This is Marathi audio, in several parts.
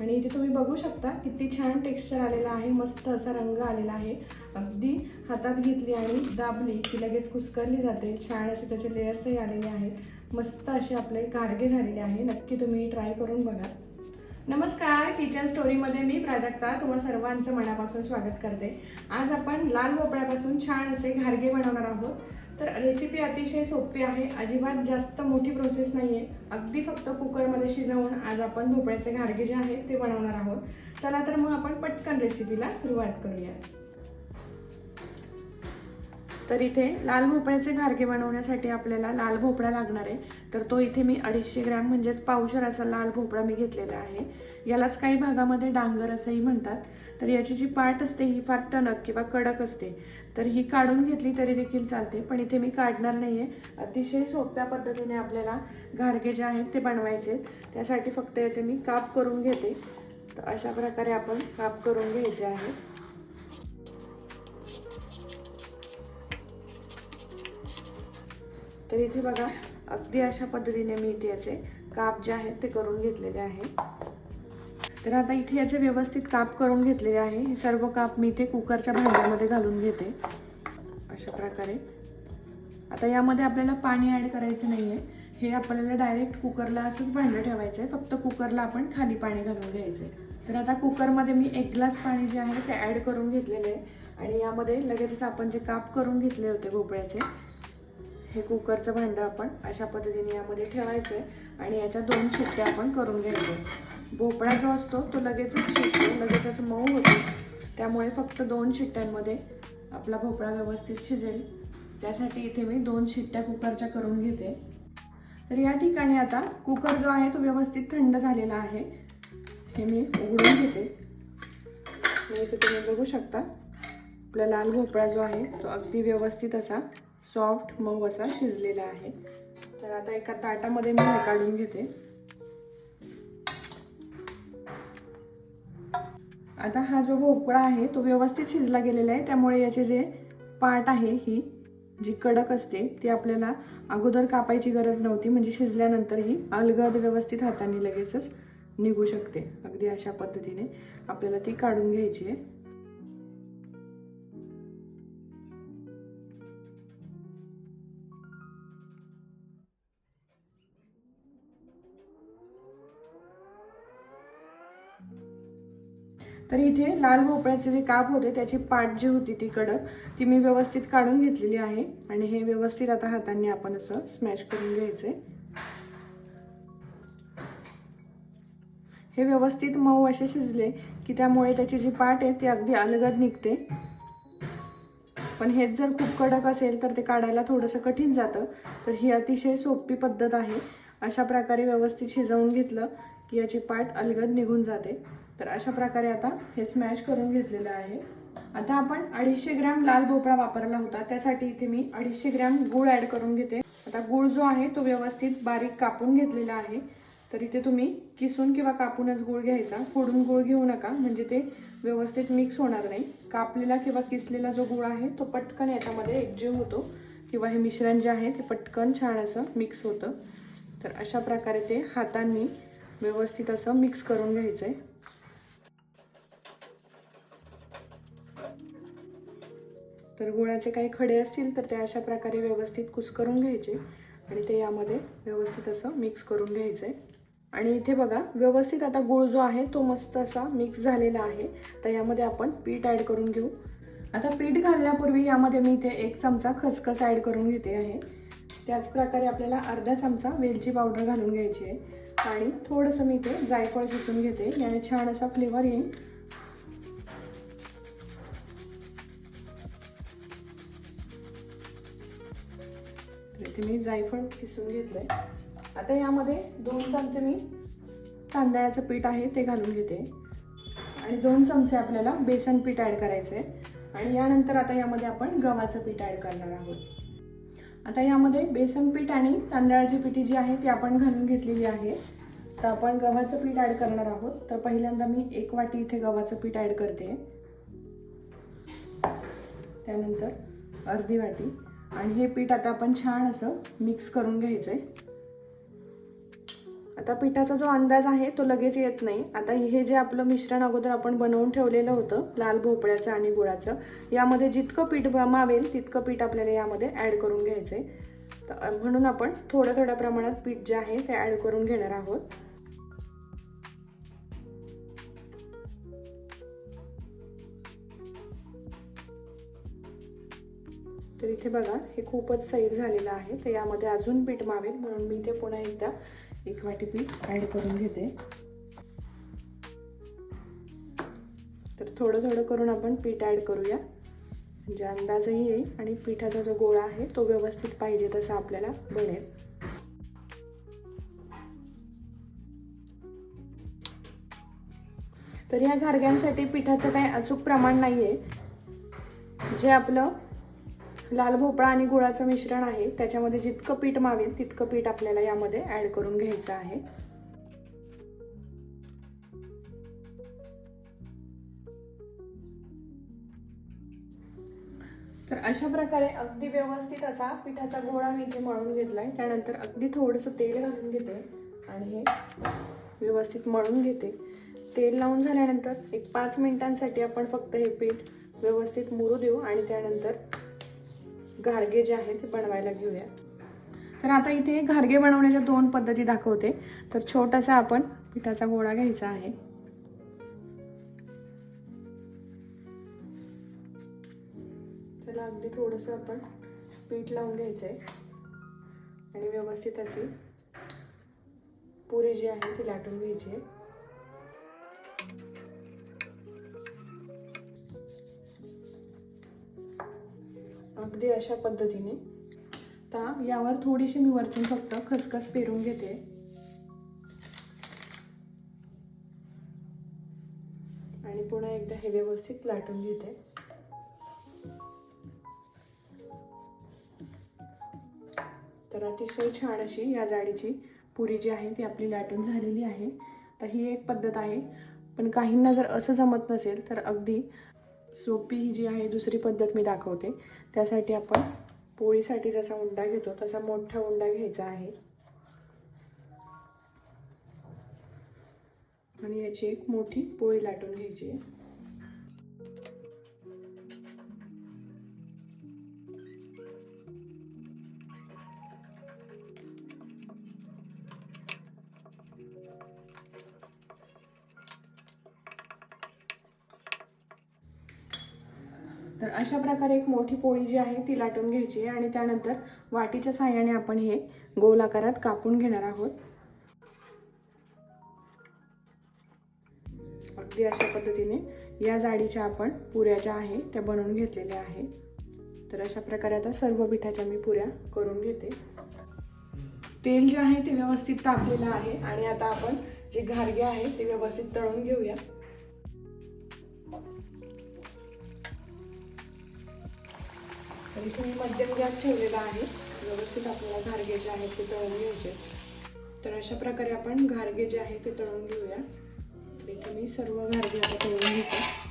आणि इथे तुम्ही बघू शकता किती छान टेक्स्चर आलेला आहे मस्त असा रंग आलेला आहे. अगदी हातात घेतली आणि दाबली की लगेच कुस्करली जाते. छान असे त्याचे लेयर्सही आलेले आहेत. मस्त असे आपले गारगे झालेले आहे. नक्की तुम्ही ट्राय करून बघा. नमस्कार किचन स्टोरीमध्ये मी प्राजक्ता. तुम्हा सर्वांचं मनापासून स्वागत करते. आज आपण लाल भोपळ्यापासून छान असे घारगे बनवणार आहोत. तर रेसिपी अतिशय सोपी आहे. अजिबात जास्त मोठी प्रोसेस नाही आहे अगदी फक्त कुकरमध्ये शिजवून आज आपण भोपळ्याचे घारगे जे आहेत ते बनवणार आहोत. चला तर मग आपण पटकन रेसिपीला सुरुवात करूया. तर इथे लाल भोपळ्याचे घारगे बनवण्यासाठी आपल्याला लाल भोपळा लागणार आहे. तर तो इथे मी अडीचशे ग्रॅम म्हणजेच पावशर असा लाल भोपळा मी घेतलेला आहे. यालाच काही भागामध्ये डांगर असंही म्हणतात. तर याची जी पाट असते ही फार टणक किंवा कडक असते. तर ही काढून घेतली तरी देखील चालते पण इथे मी काढणार नाही आहे अतिशय सोप्या पद्धतीने आपल्याला घारगे जे आहेत ते बनवायचे त्यासाठी फक्त याचे मी काप करून घेते. तर अशा प्रकारे आपण काप करून घ्यायचे आहे. तर इथे बघा अगदी अशा पद्धतीने मी इथे याचे काप जे आहेत ते करून घेतलेले आहे. तर आता इथे याचे व्यवस्थित काप करून घेतलेले आहे. हे सर्व काप मी इथे कुकरच्या भांड्यामध्ये घालून घेते. अशा प्रकारे. आता यामध्ये आपल्याला पाणी ॲड करायचं नाही आहे हे आपल्याला डायरेक्ट कुकरला असंच भांडं ठेवायचं आहे फक्त कुकरला आपण खाली पाणी घालून घ्यायचं आहे तर आता कुकरमध्ये मी एक ग्लास पाणी जे आहे ते ॲड करून घेतलेले आहे. आणि यामध्ये लगेचच आपण जे काप करून घेतले होते भोपळ्याचे हे कुकरचं भांडं आपण अशा पद्धतीने यामध्ये ठेवायचं आहे आणि याच्या दोन शिट्ट्या आपण करून घ्यायचे. भोपळा जो असतो तो लगेचच शिजतो लगेचच मऊ होतो. त्यामुळे फक्त दोन शिट्ट्यांमध्ये आपला भोपळा व्यवस्थित शिजेल. त्यासाठी इथे मी दोन शिट्ट्या कुकरच्या करून घेते. तर या ठिकाणी आता कुकर जो आहे तो व्यवस्थित थंड झालेला आहे. हे मी उघडून घेते. इथे तुम्ही बघू शकता. आपला लाल भोपळा जो आहे तो अगदी व्यवस्थित असा सॉफ्ट मऊ असा शिजलेला आहे. तर आता एका ताटामध्ये मी हे काढून घेते. आता हा जो भोपळा आहे तो व्यवस्थित शिजला गेलेला आहे. त्यामुळे याचे जे पाट आहे ही जी कडक असते ती आपल्याला अगोदर कापायची गरज नव्हती. म्हणजे शिजल्यानंतर ही अलगद व्यवस्थित हाताने लगेचच निघू शकते. अगदी अशा पद्धतीने आपल्याला ती काढून घ्यायची आहे. इथे लाल भोपळ्याचे जे काप होते त्याची पाट जी होती ती कडक ती मी व्यवस्थित काढून घेतलेली आहे. आणि हे व्यवस्थित आता हाताने आपण असं स्मॅश करून घ्यायचंय. हे व्यवस्थित मऊ असे शिजले की त्यामुळे त्याची जी पाट आहे ती अगदी अलगद निघते. पण हेच जर खूप कडक असेल तर ते काढायला थोडंसं कठीण जातं. तर ही अतिशय सोपी पद्धत आहे. अशा प्रकारे व्यवस्थित शिजवून घेतलं की याची पाट अलगद निघून जाते. तर अशा प्रकारे आता हे स्मॅश करून घेतलेलं आहे. आता आपण अडीचशे ग्रॅम लाल भोपळा वापरला होता. त्यासाठी इथे मी अडीचशे ग्रॅम गूळ ॲड करून घेते. आता गूळ जो आहे तो व्यवस्थित बारीक कापून घेतलेला आहे. तर इथे तुम्ही किसून किंवा कापूनच गूळ घ्यायचा. फोडून गूळ घेऊ नका. म्हणजे ते व्यवस्थित मिक्स होणार नाही. कापलेला किंवा किसलेला जो गूळ आहे तो पटकन याच्यामध्ये एकजीव होतो. किंवा हे मिश्रण जे आहे ते पटकन छान असं मिक्स होतं. तर अशा प्रकारे ते हातांनी व्यवस्थित असं मिक्स करून घ्यायचं आहे तर गुळाचे काही खडे असतील तर ते अशा प्रकारे व्यवस्थित कुस्करून घ्यायचे आणि ते यामध्ये व्यवस्थित असं मिक्स करून घ्यायचं आहे आणि इथे बघा व्यवस्थित आता गुळ जो आहे तो मस्त असा मिक्स झालेला आहे. तर यामध्ये आपण पीठ ॲड करून घेऊ. आता पीठ घालण्यापूर्वी यामध्ये मी इथे एक चमचा खसखस ॲड करून घेते आहे. त्याचप्रकारे आपल्याला अर्धा चमचा वेलची पावडर घालून घ्यायची आहे. आणि थोडंसं मी इथे जायफळ किसून घेते. याने छान असा फ्लेवर येईल. इथे मी जायफळ किसून घेतलं आहे आता यामध्ये दोन चमचे मी तांदळाचं पीठ आहे ते घालून घेते. आणि दोन चमचे आपल्याला बेसन पीठ ॲड करायचं आहे आणि यानंतर आता यामध्ये आपण गव्हाचं पीठ ॲड करणार आहोत. आता यामध्ये बेसन पीठ आणि तांदळाची पिठी जी आहे ती आपण घालून घेतलेली आहे. तर आपण गव्हाचं पीठ ॲड करणार आहोत. तर पहिल्यांदा मी एक वाटी इथे गव्हाचं पीठ ॲड करते. त्यानंतर अर्धी वाटी आणि हे पीठ आता आपण छान असं मिक्स करून घ्यायचं आहे आता पिठाचा जो अंदाज आहे तो लगेच येत नाही. आता हे जे आपलं मिश्रण अगोदर आपण बनवून ठेवलेलं होतं लाल भोपळ्याचं आणि गुळाचं यामध्ये जितकं पीठ मावेल तितकं पीठ आपल्याला यामध्ये ॲड करून घ्यायचं आहे तर म्हणून आपण थोड्या थोड्या प्रमाणात पीठ जे आहे ते ॲड करून घेणार आहोत. तर इथे बघा हे खूपच सैल झालेलं आहे. तर यामध्ये अजून पीठ मावेल म्हणून मी इथे पुन्हा एकदा एक वाटी पीठ ॲड करून घेते. तर थोडं थोडं करून आपण पीठ ॲड करूया. म्हणजे अंदाजही येईल आणि पिठाचा जो गोळा आहे तो व्यवस्थित पाहिजे तसा आपल्याला बनेल. तर या घारग्यांसाठी पिठाचं काही अचूक प्रमाण नाही आहे जे आपलं लाल भोपळा आणि गुळाचं मिश्रण आहे. त्याच्यामध्ये जितकं पीठ मावेल तितकं पीठ आपल्याला यामध्ये ॲड करून घ्यायचं आहे. तर अशा प्रकारे अगदी व्यवस्थित असा पिठाचा गोळा मी इथे मळून घेतलाय. त्यानंतर अगदी थोडंसं तेल घालून घेते आणि हे व्यवस्थित मळून घेते. तेल लावून झाल्यानंतर एक पाच मिनिटांसाठी आपण फक्त हे पीठ व्यवस्थित मुरू देऊ आणि त्यानंतर घारगे जे आहे ते बनवायला घेऊया. तर आता इथे घारगे बनवण्याच्या दोन पद्धती दाखवते. तर छोटासा आपण पिठाचा गोळा घ्यायचा आहे. त्याला अगदी थोडंसं आपण पीठ लावून घ्यायचं आहे आणि व्यवस्थित अशी पुरी जी आहे ती लाटून घ्यायची आहे. अगदी अशा पद्धतीने. आता यावर थोडीशी मी वरतून फक्त खसखस पेरून घेते. आणि पुन्हा एकदा हे व्यवस्थित लाटून घेते. तर अतिशय छान अशी या जाडीची पुरी जी आहे ती आपली लाटून झालेली आहे. तर ही एक पद्धत आहे. पण काहींना जर असं जमत नसेल तर अगदी सोपी ही जी आहे दुसरी पद्धत मी दाखवते. त्यासाठी आपण पोळीसाठी जसा उंडा घेतो तसा मोठा उंडा घ्यायचा आहे. आणि याची एक मोठी पोळी लाटून घ्यायची आहे. तर अशा प्रकारे एक मोठी पोळी जी आहे ती लाटून घ्यायची आहे आणि त्यानंतर वाटीच्या साह्याने आपण हे गोल आकारात कापून घेणार आहोत. अगदी अशा पद्धतीने या जाडीच्या आपण पुऱ्या ज्या आहे त्या बनवून घेतलेल्या आहे. तर अशा प्रकारे आता सर्व पिठाच्या मी पुऱ्या करून घेते. तेल जे आहे ते व्यवस्थित तापलेलं आहे आणि आता आपण जे घारगे आहे ते व्यवस्थित तळून घेऊया. तर इथे मी मध्यम गॅस ठेवलेला आहे. व्यवस्थित आपल्याला घारगे जे आहेत ते तळून घ्यायचे. तर अशा प्रकारे आपण घारगे जे आहे ते तळून घेऊया. तर इथे मी सर्व घारगे आता तळून घेते.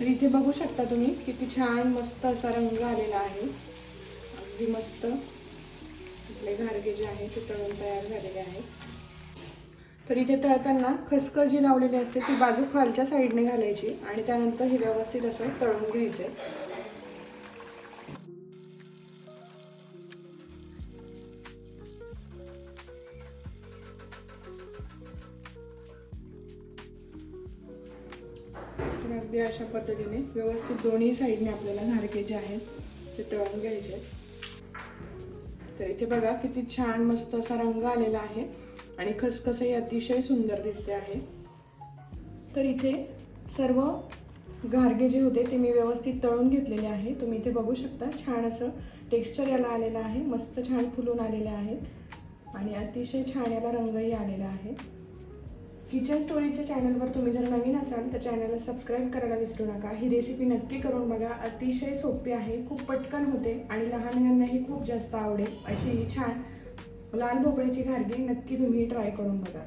तर इथे बघू शकता तुम्ही किती छान मस्त असा रंग आलेला आहे. अगदी मस्त. आपले घारगे जे आहे ते तळून तयार झालेले आहे तर इथे तळताना खसखस जी लावलेली असते ती बाजू खालच्या साईडने घालायची आणि त्यानंतर हे व्यवस्थित असं तळून घ्यायचं अगदी अशा पद्धतीने व्यवस्थित दोन्ही साईडने आपल्याला घारगे जे आहेत ते तळून घ्यायचे आहेत. तर इथे बघा किती छान मस्त असा रंग आलेला आहे आणि खसखसही अतिशय सुंदर दिसते आहे. तर इथे सर्व घारगे जे होते ते मी व्यवस्थित तळून घेतलेले आहे. तुम्ही इथे बघू शकता छान असं टेक्स्चर याला आलेलं आहे. मस्त छान फुलून आलेले आहेत आणि अतिशय छान याला रंगही आलेला आहे. किचन स्टोरीच्या चॅनलवर तुम्ही जर नवीन असाल तर चॅनलला सबस्क्राईब करायला विसरू नका. ही रेसिपी नक्की करून बघा. अतिशय सोपी आहे खूप पटकन होते आणि लहान मुलांनाही खूप जास्त आवडेल. अशी ही छान लाल भोपळ्याची घारगी नक्की तुम्ही ट्राय करून बघा.